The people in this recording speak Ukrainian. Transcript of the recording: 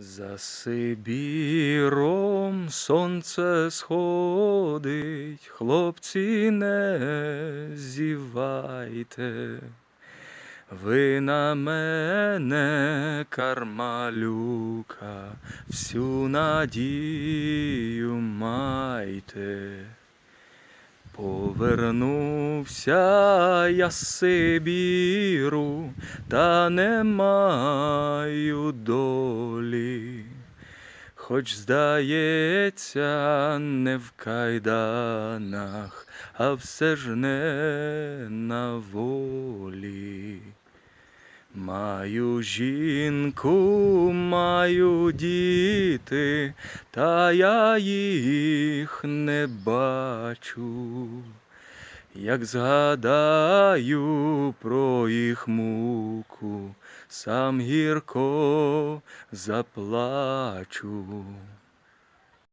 За Сибіром сонце сходить, хлопці, не зівайте. Ви на мене, кармалюка, всю надію майте. Повернувся я з Сибіру, та не маю долі. Хоч, здається, не в кайданах, а все ж не на волі. Маю жінку, маю діти, та я їх не бачу. Як згадаю про їх муку, сам гірко заплачу.